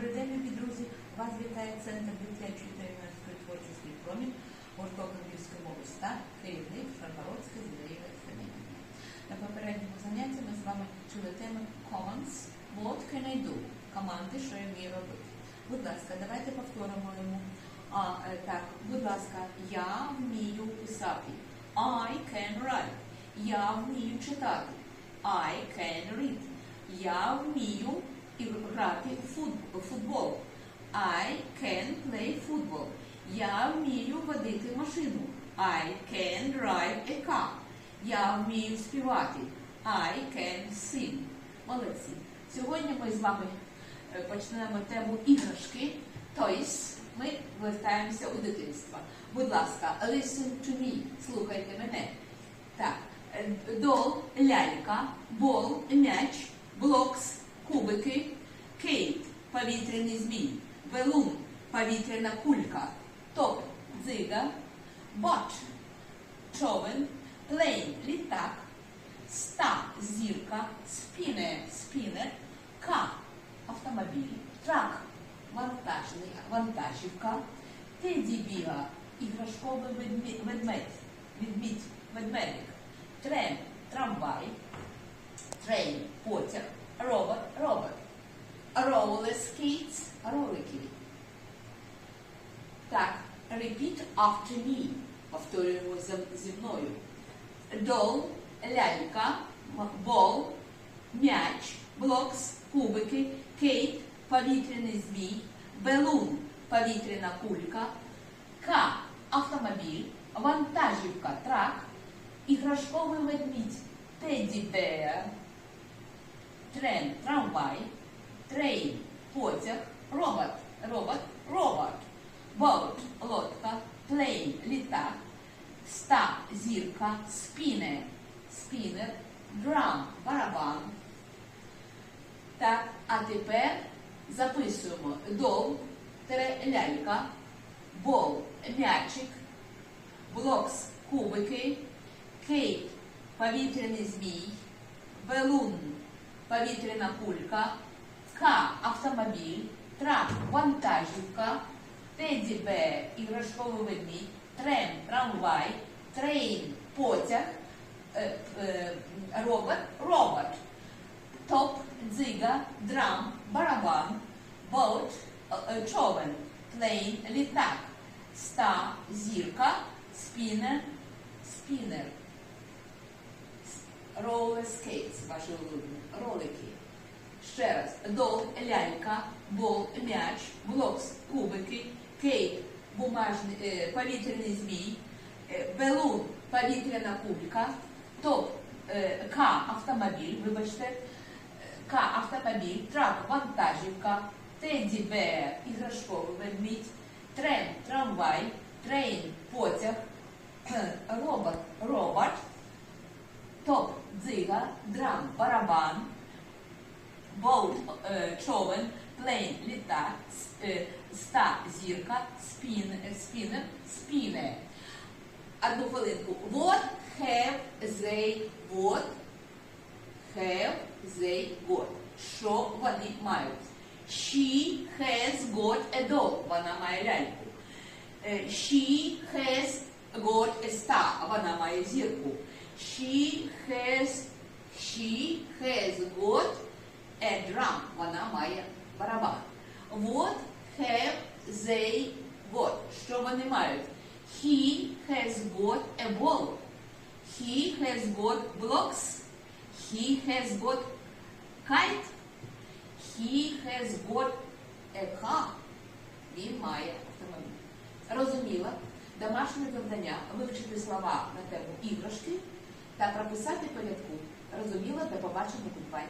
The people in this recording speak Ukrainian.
Добрий день, любі друзі! Вас вітає Центр дитячої та юнацької творчості промінь, гурток мови ста, керівник Шаргородська Зілеєва Фемінія. На попередньому занятті ми з вами чули тему commands What can I do? Команди, що я вмію робити. Будь ласка, давайте повторимо йому. А, е, так, будь ласка, я вмію писати. I can write. Я вмію читати. I can read. Я вмію і грати у футбол. I can play football. Я вмію водити машину. I can drive a car. Я вмію співати. I can sing. Молодці. Сьогодні ми з вами е, почнемо тему іграшки. Toys. Ми вертаємося у дитинство. Будь ласка, listen to me. Слухайте мене. Так, е, дол, лялька, бол, м'яч, блокс, кубики, кейт, повітряний змій, белун, повітряна кулька, топ, дзига, бот, човен, плейн, літак, ста, зірка, спінер, спінер, ка, автомобіль, трак, вантажний, вантажівка, теді біга, іграшковий ведмі- ведмедь, відмідь, ведмедик, трен, трамвай, трейн, потяг, робот, робот, roller skates, ролики. Так, repeat after me. Повторюємо зі мною. Doll, лялька, бол, м'яч, блокс, кубики, кейт, повітряний змій, белун, повітряна кулька, К, автомобіль, вантажівка, трак, іграшковий ведмідь, теді беар, трен, трамвай, трейн, потяг, робот, робот, робот, боут, лодка, плейн, літак, ста, зірка, спінер, спінер, драм, барабан. Так, а тепер записуємо. Дол, лялька, бол, м'ячик, блокс, кубики, кейт, повітряний змій, белун, повітряна кулька, К, автомобіль, трак, вантажівка, теді Б, іграшковий ведмідь, трен, трамвай, трейн, потяг, е, е, робот, робот, топ, дзига, драм, барабан, боут, е, човен, плейн, літак, ста, зірка, спінер, спінер, ролер скейтс, ваші улюблені, ролики. Ще раз, дол, лялька, бол, м'яч, блокс, кубики, кейк, бумажний, е, повітряний змій, е, белун, повітряна кулька, топ, е, К, автомобіль, вибачте, е, К, автомобіль, трак, вантажівка, теді беар, іграшковий ведмідь, трен, трамвай, трейн, потяг, робот, робот, топ, дзига, драм, барабан, човен, плейн, літак, с- е, ста, зірка, спін, е, спінер, спіне. Одну хвилинку. What have they got? Have they got? Що вони мають? She has got a doll. Вона має ляльку. Е, She has got a star. Вона має зірку. She has, she has got a drum. Вона має барабан. What have they got? Що вони мають? He has got a ball. He has got blocks. He has got kite. He has got a car. Він має автомобіль. Розуміла? Домашнє завдання вивчити слова на тему іграшки та прописати порядку. Розуміла? До побачення, goodbye.